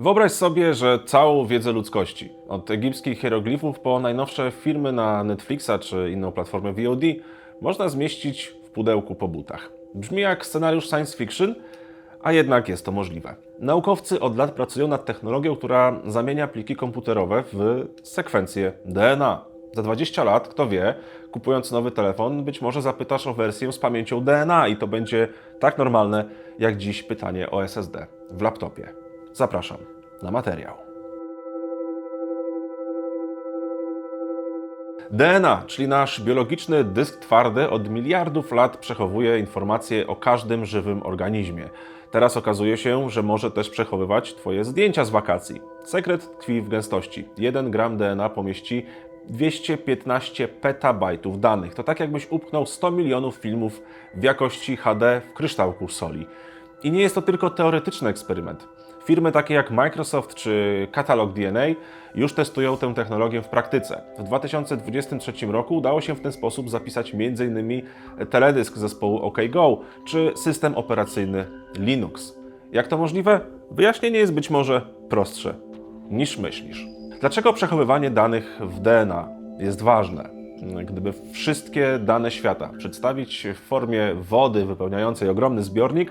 Wyobraź sobie, że całą wiedzę ludzkości, od egipskich hieroglifów po najnowsze filmy na Netflixa czy inną platformę VOD, można zmieścić w pudełku po butach. Brzmi jak scenariusz science fiction, a jednak jest to możliwe. Naukowcy od lat pracują nad technologią, która zamienia pliki komputerowe w sekwencje DNA. Za 20 lat, kto wie, kupując nowy telefon, być może zapytasz o wersję z pamięcią DNA i to będzie tak normalne jak dziś pytanie o SSD w laptopie. Zapraszam na materiał. DNA, czyli nasz biologiczny dysk twardy, od miliardów lat przechowuje informacje o każdym żywym organizmie. Teraz okazuje się, że może też przechowywać Twoje zdjęcia z wakacji. Sekret tkwi w gęstości. 1 gram DNA pomieści 215 petabajtów danych. To tak jakbyś upchnął 100 milionów filmów w jakości HD w kryształku soli. I nie jest to tylko teoretyczny eksperyment. Firmy takie jak Microsoft czy Catalog DNA już testują tę technologię w praktyce. W 2023 roku udało się w ten sposób zapisać m.in. teledysk zespołu OKGo czy system operacyjny Linux. Jak to możliwe? Wyjaśnienie jest być może prostsze niż myślisz. Dlaczego przechowywanie danych w DNA jest ważne? Gdyby wszystkie dane świata przedstawić w formie wody wypełniającej ogromny zbiornik,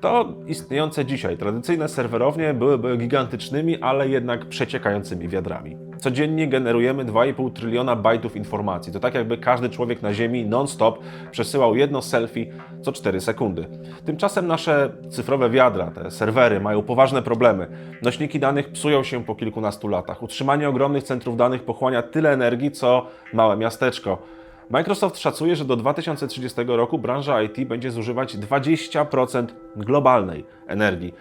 to istniejące dzisiaj tradycyjne serwerownie byłyby gigantycznymi, ale jednak przeciekającymi wiadrami. Codziennie generujemy 2,5 tryliona bajtów informacji. To tak jakby każdy człowiek na Ziemi non-stop przesyłał jedno selfie co 4 sekundy. Tymczasem nasze cyfrowe wiadra, te serwery mają poważne problemy. Nośniki danych psują się po kilkunastu latach. Utrzymanie ogromnych centrów danych pochłania tyle energii, co małe miasteczko. Microsoft szacuje, że do 2030 roku branża IT będzie zużywać 20% globalnej energii.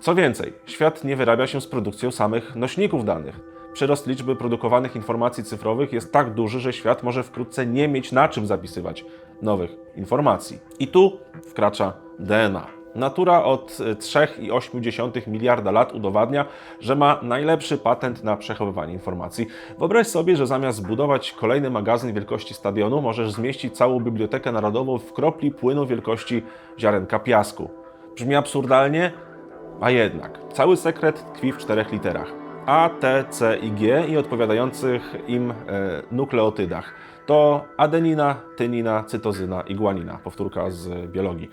Co więcej, świat nie wyrabia się z produkcją samych nośników danych. Przyrost liczby produkowanych informacji cyfrowych jest tak duży, że świat może wkrótce nie mieć na czym zapisywać nowych informacji. I tu wkracza DNA. Natura od 3,8 miliarda lat udowadnia, że ma najlepszy patent na przechowywanie informacji. Wyobraź sobie, że zamiast zbudować kolejny magazyn wielkości stadionu, możesz zmieścić całą Bibliotekę Narodową w kropli płynu wielkości ziarenka piasku. Brzmi absurdalnie, a jednak. Cały sekret tkwi w czterech literach. A, T, C i G i odpowiadających im e, nukleotydach. To adenina, tynina, cytozyna i guanina, powtórka z biologii.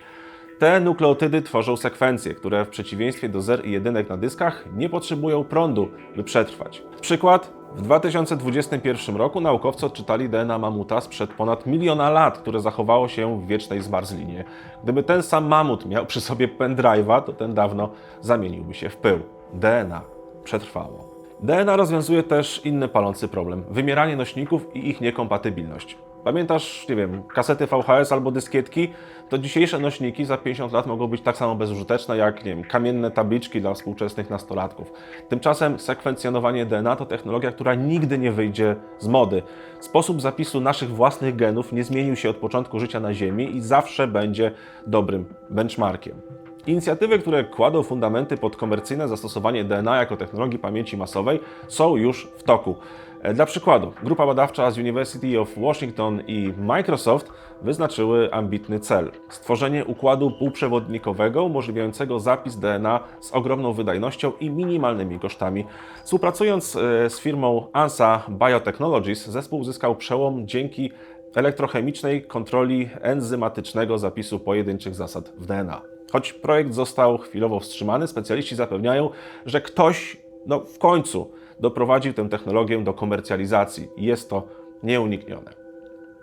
Te nukleotydy tworzą sekwencje, które w przeciwieństwie do zer i jedynek na dyskach nie potrzebują prądu, by przetrwać. Przykład. W 2021 roku naukowcy odczytali DNA mamuta sprzed ponad miliona lat, które zachowało się w wiecznej zmarzlinie. Gdyby ten sam mamut miał przy sobie pendrive'a, to ten dawno zamieniłby się w pył. DNA przetrwało. DNA rozwiązuje też inny palący problem wymieranie nośników i ich niekompatybilność. Pamiętasz, nie wiem, kasety VHS albo dyskietki? To dzisiejsze nośniki za 50 lat mogą być tak samo bezużyteczne jak, nie wiem, kamienne tabliczki dla współczesnych nastolatków. Tymczasem sekwencjonowanie DNA to technologia, która nigdy nie wyjdzie z mody. Sposób zapisu naszych własnych genów nie zmienił się od początku życia na Ziemi i zawsze będzie dobrym benchmarkiem. Inicjatywy, które kładą fundamenty pod komercyjne zastosowanie DNA jako technologii pamięci masowej, są już w toku. E, Dla przykładu, grupa badawcza z University of Washington i Microsoft wyznaczyły ambitny cel stworzenie układu półprzewodnikowego umożliwiającego zapis DNA z ogromną wydajnością i minimalnymi kosztami. Współpracując e, z firmą ANSA Biotechnologies, zespół uzyskał przełom dzięki elektrochemicznej kontroli enzymatycznego zapisu pojedynczych zasad w DNA. Choć projekt został chwilowo wstrzymany, specjaliści zapewniają, że ktoś no, w końcu doprowadził tę technologię do komercjalizacji jest to nieuniknione.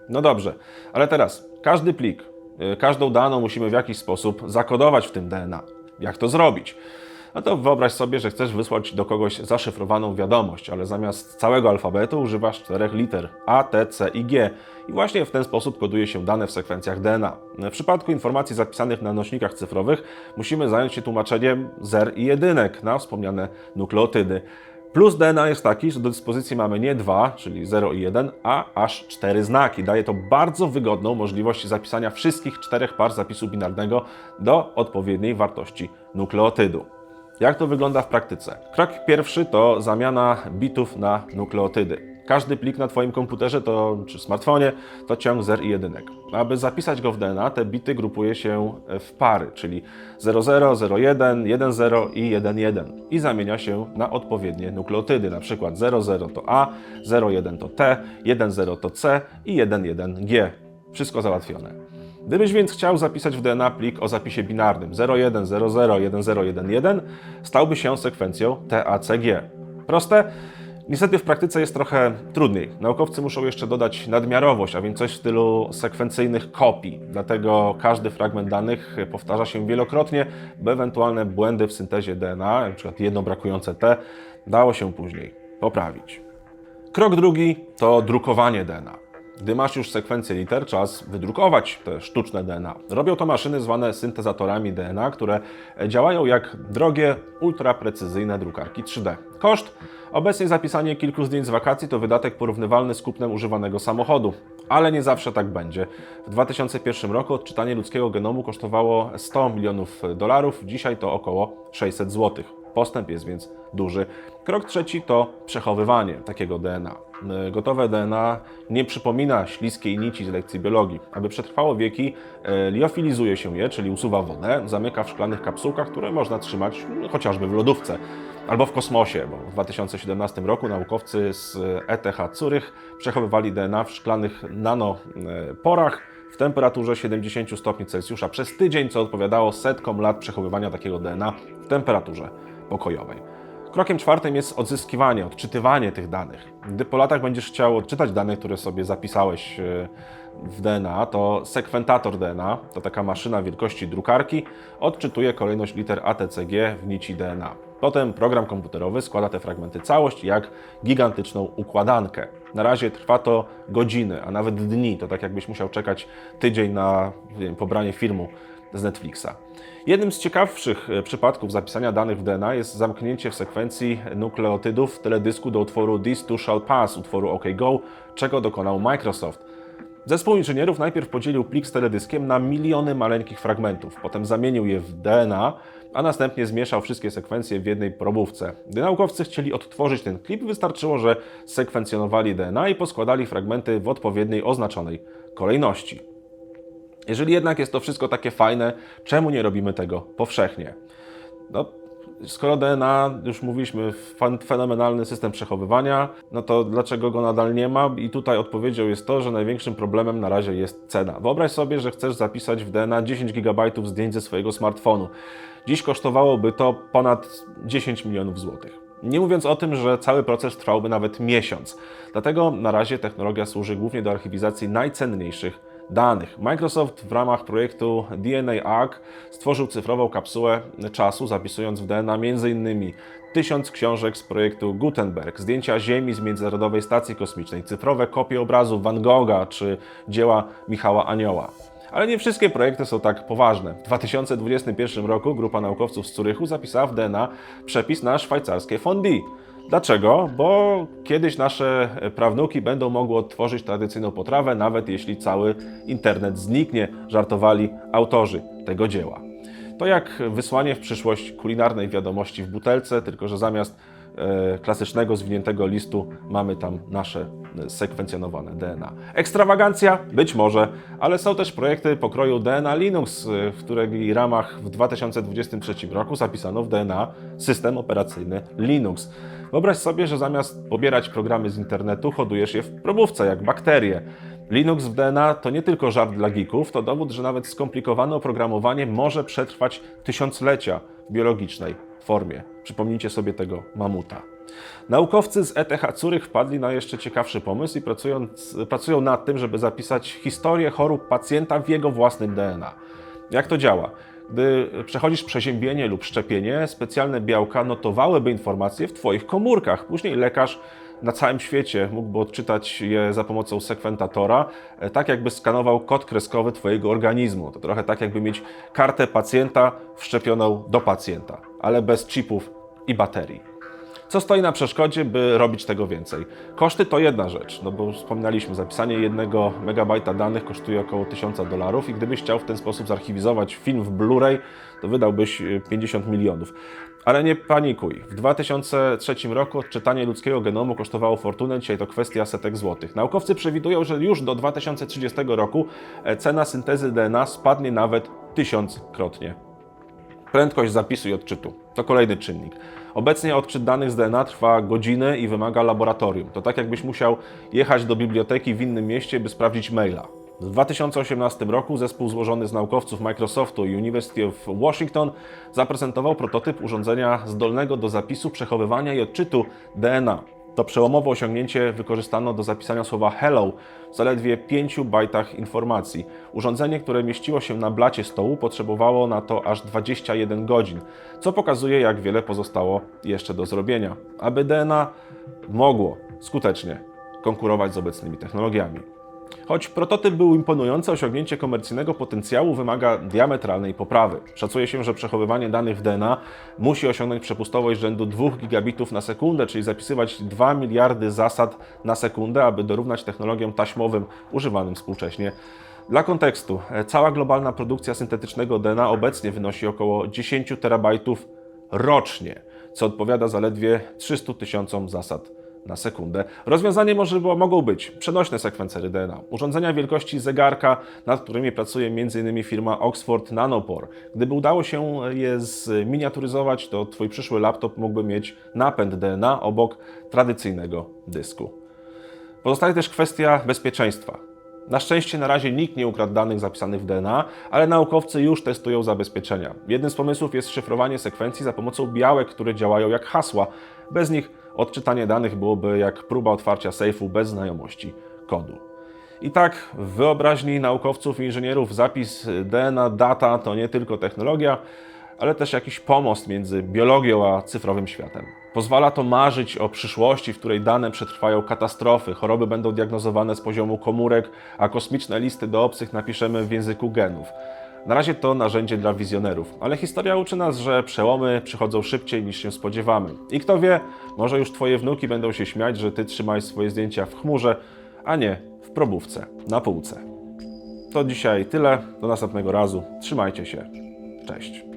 No dobrze, ale teraz każdy plik, y, każdą daną musimy w jakiś sposób zakodować w tym DNA. Jak to zrobić? No to wyobraź sobie, że chcesz wysłać do kogoś zaszyfrowaną wiadomość, ale zamiast całego alfabetu używasz czterech liter A, T, C i G. I właśnie w ten sposób koduje się dane w sekwencjach DNA. W przypadku informacji zapisanych na nośnikach cyfrowych musimy zająć się tłumaczeniem zer i jedynek na wspomniane nukleotydy. Plus DNA jest taki, że do dyspozycji mamy nie dwa, czyli 0 i 1, a aż cztery znaki. Daje to bardzo wygodną możliwość zapisania wszystkich czterech par zapisu binarnego do odpowiedniej wartości nukleotydu. Jak to wygląda w praktyce? Krok pierwszy to zamiana bitów na nukleotydy. Każdy plik na Twoim komputerze to, czy smartfonie to ciąg zer i jedynek. Aby zapisać go w DNA, te bity grupuje się w pary, czyli 00, 01, 10 i 11 i zamienia się na odpowiednie nukleotydy, na przykład 00 to A, 01 to T, 10 to C i 11G. Wszystko załatwione. Gdybyś więc chciał zapisać w DNA plik o zapisie binarnym 01001011, stałby się sekwencją TACG. Proste? Niestety w praktyce jest trochę trudniej. Naukowcy muszą jeszcze dodać nadmiarowość, a więc coś w stylu sekwencyjnych kopii. Dlatego każdy fragment danych powtarza się wielokrotnie, by ewentualne błędy w syntezie DNA, np. jedno brakujące T, dało się później poprawić. Krok drugi to drukowanie DNA. Gdy masz już sekwencję liter, czas wydrukować te sztuczne DNA. Robią to maszyny zwane syntezatorami DNA, które działają jak drogie, ultraprecyzyjne drukarki 3D. Koszt? Obecnie zapisanie kilku zdjęć z wakacji to wydatek porównywalny z kupnem używanego samochodu. Ale nie zawsze tak będzie. W 2001 roku odczytanie ludzkiego genomu kosztowało 100 milionów dolarów, dzisiaj to około 600 złotych. Postęp jest więc duży. Krok trzeci to przechowywanie takiego DNA. Gotowe DNA nie przypomina śliskiej nici z lekcji biologii. Aby przetrwało wieki, e, liofilizuje się je, czyli usuwa wodę, zamyka w szklanych kapsułkach, które można trzymać no, chociażby w lodówce albo w kosmosie, bo w 2017 roku naukowcy z ETH Zurich przechowywali DNA w szklanych nanoporach w temperaturze 70 stopni Celsjusza przez tydzień, co odpowiadało setkom lat przechowywania takiego DNA w temperaturze pokojowej. Krokiem czwartym jest odzyskiwanie, odczytywanie tych danych. Gdy po latach będziesz chciał odczytać dane, które sobie zapisałeś e, w DNA, to sekwentator DNA, to taka maszyna wielkości drukarki, odczytuje kolejność liter ATCG w nici DNA. Potem program komputerowy składa te fragmenty całość jak gigantyczną układankę. Na razie trwa to godziny, a nawet dni. To tak jakbyś musiał czekać tydzień na wiem, pobranie filmu z Netflixa. Jednym z ciekawszych e, przypadków zapisania danych w DNA jest zamknięcie w sekwencji nukleotydów teledysku do utworu This Too Shall Pass, utworu OK Go, czego dokonał Microsoft. Zespół inżynierów najpierw podzielił plik z teledyskiem na miliony maleńkich fragmentów, potem zamienił je w DNA, a następnie zmieszał wszystkie sekwencje w jednej probówce. Gdy naukowcy chcieli odtworzyć ten klip, wystarczyło, że sekwencjonowali DNA i poskładali fragmenty w odpowiedniej oznaczonej kolejności. Jeżeli jednak jest to wszystko takie fajne, czemu nie robimy tego powszechnie? No, skoro DNA, już mówiliśmy, fenomenalny system przechowywania, no to dlaczego go nadal nie ma? I tutaj odpowiedzią jest to, że największym problemem na razie jest cena. Wyobraź sobie, że chcesz zapisać w DNA 10 GB zdjęć ze swojego smartfonu. Dziś kosztowałoby to ponad 10 milionów złotych. Nie mówiąc o tym, że cały proces trwałby nawet miesiąc. Dlatego na razie technologia służy głównie do archiwizacji najcenniejszych danych. Microsoft w ramach projektu DNA Arc stworzył cyfrową kapsułę czasu, zapisując w DNA m.in. tysiąc książek z projektu Gutenberg, zdjęcia Ziemi z Międzynarodowej Stacji Kosmicznej, cyfrowe kopie obrazu Van Gogha czy dzieła Michała Anioła. Ale nie wszystkie projekty są tak poważne. W 2021 roku grupa naukowców z Zurychu zapisała w DNA przepis na szwajcarskie fondue. Dlaczego? Bo kiedyś nasze prawnuki będą mogły odtworzyć tradycyjną potrawę, nawet jeśli cały internet zniknie, żartowali autorzy tego dzieła. To jak wysłanie w przyszłość kulinarnej wiadomości w butelce, tylko że zamiast e, klasycznego zwiniętego listu mamy tam nasze sekwencjonowane DNA. Ekstrawagancja? Być może, ale są też projekty pokroju DNA Linux, e, w której ramach w 2023 roku zapisano w DNA system operacyjny Linux. Wyobraź sobie, że zamiast pobierać programy z internetu, hodujesz je w probówce, jak bakterie. Linux w DNA to nie tylko żart dla geeków, to dowód, że nawet skomplikowane oprogramowanie może przetrwać tysiąclecia biologicznej formie. Przypomnijcie sobie tego mamuta. Naukowcy z ETH Zurich wpadli na jeszcze ciekawszy pomysł i pracują nad tym, żeby zapisać historię chorób pacjenta w jego własnym DNA. Jak to działa? Gdy przechodzisz przeziębienie lub szczepienie, specjalne białka notowałyby informacje w Twoich komórkach. Później lekarz na całym świecie mógłby odczytać je za pomocą sekwentatora, e, tak jakby skanował kod kreskowy Twojego organizmu. To trochę tak jakby mieć kartę pacjenta wszczepioną do pacjenta, ale bez chipów i baterii. Co stoi na przeszkodzie, by robić tego więcej? Koszty to jedna rzecz, no bo wspominaliśmy, zapisanie jednego megabajta danych kosztuje około 1000 dolarów i gdybyś chciał w ten sposób zarchiwizować film w Blu-ray, to wydałbyś 50 milionów. Ale nie panikuj. W 2003 roku odczytanie ludzkiego genomu kosztowało fortunę, dzisiaj to kwestia setek złotych. Naukowcy przewidują, że już do 2030 roku e, cena syntezy DNA spadnie nawet tysiąckrotnie. Prędkość zapisu i odczytu to kolejny czynnik. Obecnie odczyt danych z DNA trwa godziny i wymaga laboratorium. To tak jakbyś musiał jechać do biblioteki w innym mieście, by sprawdzić maila. W 2018 roku zespół złożony z naukowców Microsoftu i University of Washington zaprezentował prototyp urządzenia zdolnego do zapisu, przechowywania i odczytu DNA. To przełomowe osiągnięcie wykorzystano do zapisania słowa hello w zaledwie 5 bajtach informacji. Urządzenie, które mieściło się na blacie stołu, potrzebowało na to aż 21 godzin, co pokazuje, jak wiele pozostało jeszcze do zrobienia, aby DNA mogło skutecznie konkurować z obecnymi technologiami. Choć prototyp był imponujący, osiągnięcie komercyjnego potencjału wymaga diametralnej poprawy. Szacuje się, że przechowywanie danych w DNA musi osiągnąć przepustowość rzędu 2 gigabitów na sekundę, czyli zapisywać 2 miliardy zasad na sekundę, aby dorównać technologiom taśmowym używanym współcześnie. Dla kontekstu, e, cała globalna produkcja syntetycznego DNA obecnie wynosi około 10 terabajtów rocznie, co odpowiada zaledwie 300 tysiącom zasad na sekundę. Rozwiązanie może było, mogą być przenośne sekwencery DNA, urządzenia wielkości zegarka, nad którymi pracuje m.in. firma Oxford Nanopore. Gdyby udało się je zminiaturyzować, to Twój przyszły laptop mógłby mieć napęd DNA obok tradycyjnego dysku. Pozostaje też kwestia bezpieczeństwa. Na szczęście na razie nikt nie ukradł danych zapisanych w DNA, ale naukowcy już testują zabezpieczenia. Jednym z pomysłów jest szyfrowanie sekwencji za pomocą białek, które działają jak hasła. Bez nich odczytanie danych byłoby jak próba otwarcia sejfu bez znajomości kodu. I tak w wyobraźni naukowców i inżynierów zapis DNA, data to nie tylko technologia, ale też jakiś pomost między biologią a cyfrowym światem. Pozwala to marzyć o przyszłości, w której dane przetrwają katastrofy, choroby będą diagnozowane z poziomu komórek, a kosmiczne listy do obcych napiszemy w języku genów. Na razie to narzędzie dla wizjonerów, ale historia uczy nas, że przełomy przychodzą szybciej niż się spodziewamy. I kto wie, może już Twoje wnuki będą się śmiać, że Ty trzymałeś swoje zdjęcia w chmurze, a nie w probówce na półce. To dzisiaj tyle. Do następnego razu. Trzymajcie się. Cześć.